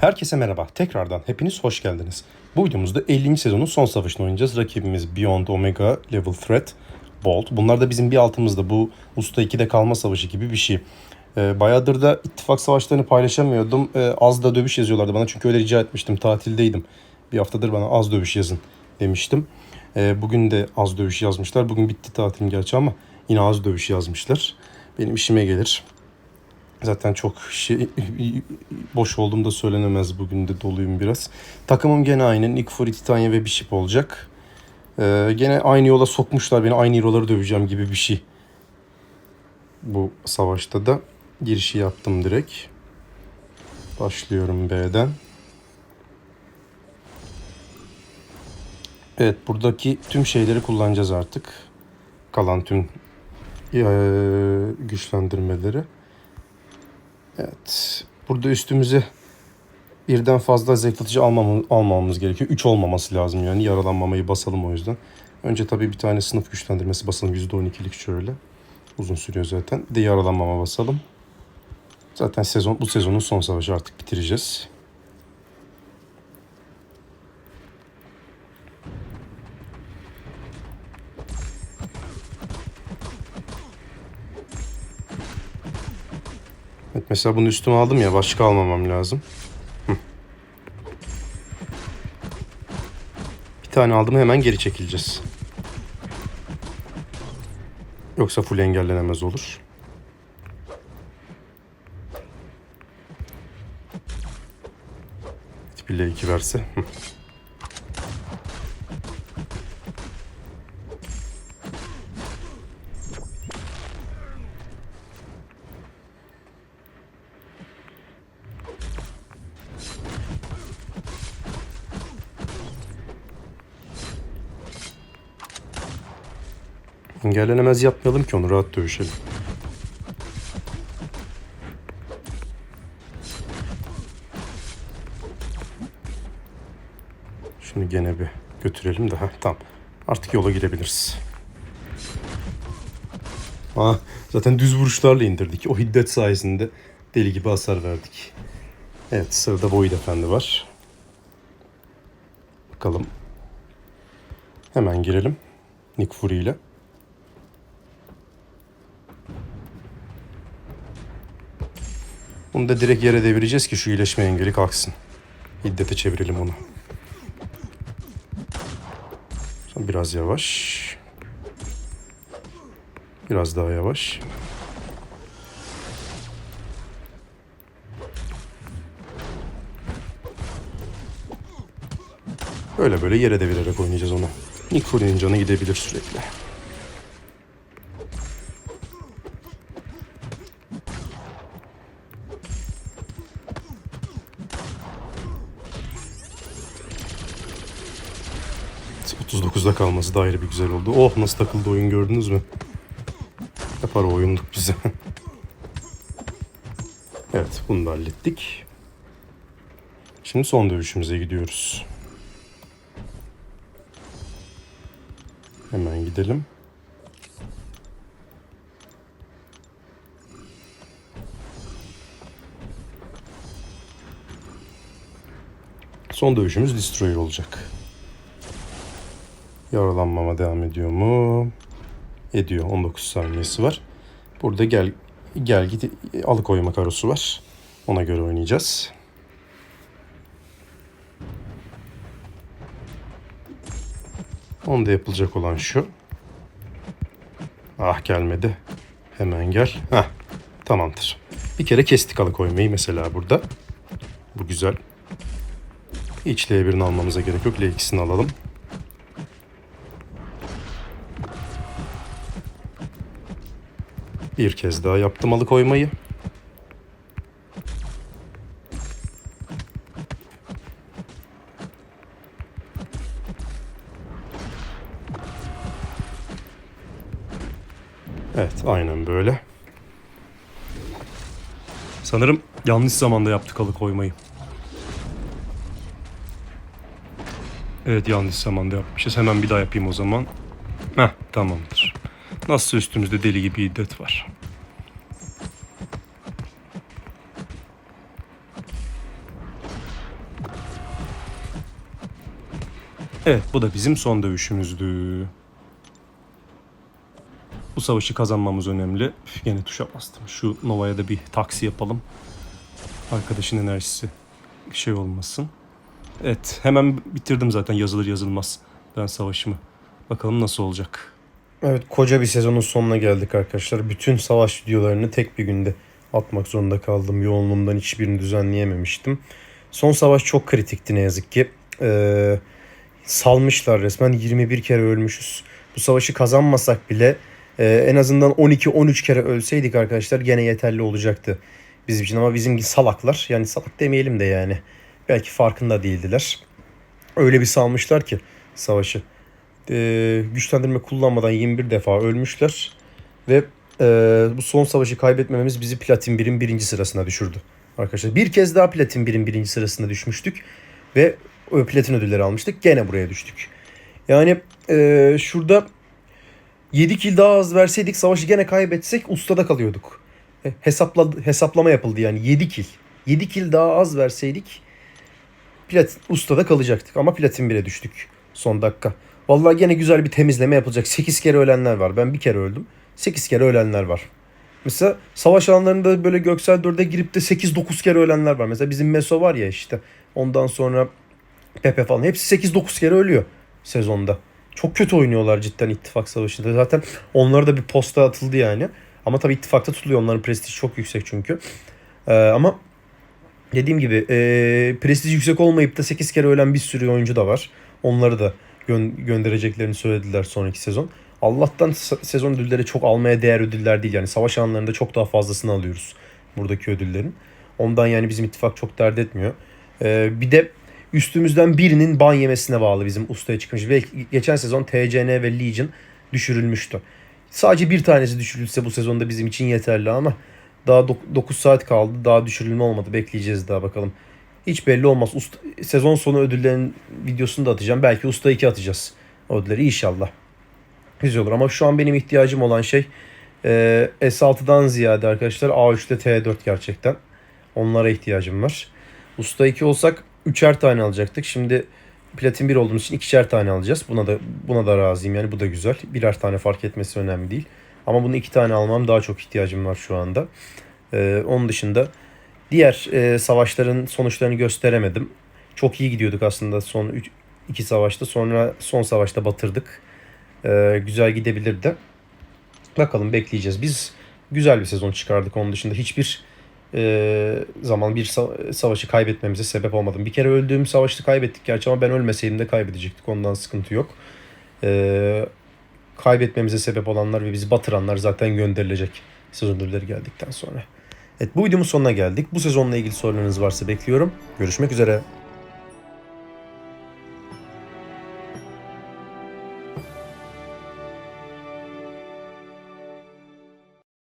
Herkese merhaba. Tekrardan hepiniz hoş geldiniz. Bu videomuzda 50. sezonun son savaşını oynayacağız. Rakibimiz Beyond Omega Level Threat Bolt. Bunlar da bizim bir altımızda. Bu Usta 2'de kalma savaşı gibi bir şey. Ee, bayağıdır da ittifak savaşlarını paylaşamıyordum. Ee, az da dövüş yazıyorlardı bana çünkü öyle rica etmiştim. Tatildeydim. Bir haftadır bana az dövüş yazın demiştim. Ee, bugün de az dövüş yazmışlar. Bugün bitti tatilim gerçi ama yine az dövüş yazmışlar. Benim işime gelir. Zaten çok şey boş olduğumda söylenemez. Bugün de doluyum biraz. Takımım gene aynı. Nick Fury, Titania ve Bishop olacak. Ee, gene aynı yola sokmuşlar beni. Aynı hero'ları döveceğim gibi bir şey. Bu savaşta da girişi yaptım direkt. Başlıyorum B'den. Evet buradaki tüm şeyleri kullanacağız artık. Kalan tüm eee, güçlendirmeleri. Evet. Burada üstümüze birden fazla zayıflatıcı almamamız, almamamız gerekiyor. 3 olmaması lazım yani. Yaralanmamayı basalım o yüzden. Önce tabii bir tane sınıf güçlendirmesi basalım. %12'lik şöyle. Uzun sürüyor zaten. Bir de yaralanmama basalım. Zaten sezon bu sezonun son savaşı artık bitireceğiz. Evet, mesela bunu üstüme aldım ya başka almamam lazım. Bir tane aldım hemen geri çekileceğiz. Yoksa full engellenemez olur. Bile iki verse. Hı. Engellenemez yapmayalım ki onu rahat dövüşelim. Şunu gene bir götürelim de. Heh, tamam. Artık yola girebiliriz. Aa, zaten düz vuruşlarla indirdik. O hiddet sayesinde deli gibi hasar verdik. Evet sırada Void Efendi var. Bakalım. Hemen girelim. Nick Fury ile. Bunu da direkt yere devireceğiz ki şu iyileşme engeli kalksın. Hiddete çevirelim onu. Biraz yavaş. Biraz daha yavaş. Böyle böyle yere devirerek oynayacağız onu. Nick Fury'nin canı gidebilir sürekli. Evet, 39'da kalması da ayrı bir güzel oldu. Oh nasıl takıldı oyun gördünüz mü? Yapar o oyunluk bize. evet bunu da hallettik. Şimdi son dövüşümüze gidiyoruz. Hemen gidelim. Son dövüşümüz Destroyer olacak. Yaralanmama devam ediyor mu? Ediyor. 19 saniyesi var. Burada gel gel git alıkoyma karosu var. Ona göre oynayacağız. Onda yapılacak olan şu. Ah gelmedi. Hemen gel. Hah tamamdır. Bir kere kestik alıkoymayı mesela burada. Bu güzel. Hiç L1'ini almamıza gerek yok. L2'sini alalım. Bir kez daha yaptım alıkoymayı. Evet aynen böyle. Sanırım yanlış zamanda yaptık alıkoymayı. Evet yanlış zamanda yapmışız. Hemen bir daha yapayım o zaman. Heh tamamdır. Nasılsa üstümüzde deli gibi iddet var. Evet bu da bizim son dövüşümüzdü. Bu savaşı kazanmamız önemli. Üf, Gene tuşa bastım. Şu Nova'ya da bir taksi yapalım. Arkadaşın enerjisi şey olmasın. Evet hemen bitirdim zaten yazılır yazılmaz ben savaşımı. Bakalım nasıl olacak. Evet koca bir sezonun sonuna geldik arkadaşlar. Bütün savaş videolarını tek bir günde atmak zorunda kaldım. Yoğunluğumdan hiçbirini düzenleyememiştim. Son savaş çok kritikti ne yazık ki. Ee, salmışlar resmen 21 kere ölmüşüz. Bu savaşı kazanmasak bile e, en azından 12-13 kere ölseydik arkadaşlar gene yeterli olacaktı bizim için. Ama bizim salaklar yani salak demeyelim de yani belki farkında değildiler. Öyle bir salmışlar ki savaşı. Ee, güçlendirme kullanmadan 21 defa ölmüşler ve e, bu son savaşı kaybetmememiz bizi Platin 1'in birinci sırasına düşürdü. Arkadaşlar bir kez daha Platin 1'in birinci sırasına düşmüştük ve o platin ödülleri almıştık. Gene buraya düştük. Yani e, şurada 7 kill daha az verseydik savaşı gene kaybetsek ustada kalıyorduk. E, hesapla, hesaplama yapıldı yani 7 kill. 7 kill daha az verseydik platin, ustada kalacaktık ama platin 1'e düştük son dakika. Vallahi gene güzel bir temizleme yapılacak. 8 kere ölenler var. Ben bir kere öldüm. 8 kere ölenler var. Mesela savaş alanlarında böyle Göksel 4'e girip de 8-9 kere ölenler var. Mesela bizim Meso var ya işte. Ondan sonra Pepe falan. Hepsi 8-9 kere ölüyor sezonda. Çok kötü oynuyorlar cidden ittifak savaşında. Zaten onlara da bir posta atıldı yani. Ama tabii ittifakta tutuluyor. Onların prestiji çok yüksek çünkü. Ee, ama dediğim gibi e, prestiji yüksek olmayıp da 8 kere ölen bir sürü oyuncu da var. Onları da gö- göndereceklerini söylediler sonraki sezon. Allah'tan se- sezon ödülleri çok almaya değer ödüller değil. Yani savaş alanlarında çok daha fazlasını alıyoruz buradaki ödüllerin. Ondan yani bizim ittifak çok dert etmiyor. Ee, bir de üstümüzden birinin ban yemesine bağlı bizim ustaya çıkmış. Ve geçen sezon TCN ve Legion düşürülmüştü. Sadece bir tanesi düşürülse bu sezonda bizim için yeterli ama daha 9 saat kaldı. Daha düşürülme olmadı. Bekleyeceğiz daha bakalım. Hiç belli olmaz. Usta, sezon sonu ödüllerin videosunu da atacağım. Belki Usta 2 atacağız. Ödülleri inşallah. Güzel olur ama şu an benim ihtiyacım olan şey e, S6'dan ziyade arkadaşlar A3 ile T4 gerçekten. Onlara ihtiyacım var. Usta 2 olsak üçer tane alacaktık. Şimdi platin 1 olduğumuz için ikişer tane alacağız. Buna da buna da razıyım yani bu da güzel. Birer tane fark etmesi önemli değil. Ama bunu iki tane almam daha çok ihtiyacım var şu anda. Ee, onun dışında diğer e, savaşların sonuçlarını gösteremedim. Çok iyi gidiyorduk aslında son üç, iki savaşta. Sonra son savaşta batırdık. Ee, güzel gidebilirdi. Bakalım bekleyeceğiz. Biz güzel bir sezon çıkardık. Onun dışında hiçbir e, zaman bir sa- savaşı kaybetmemize sebep olmadım. Bir kere öldüğüm savaşı kaybettik gerçi ama ben ölmeseydim de kaybedecektik. Ondan sıkıntı yok. E, kaybetmemize sebep olanlar ve bizi batıranlar zaten gönderilecek sezon ödülleri geldikten sonra. Evet bu videomun sonuna geldik. Bu sezonla ilgili sorularınız varsa bekliyorum. Görüşmek üzere.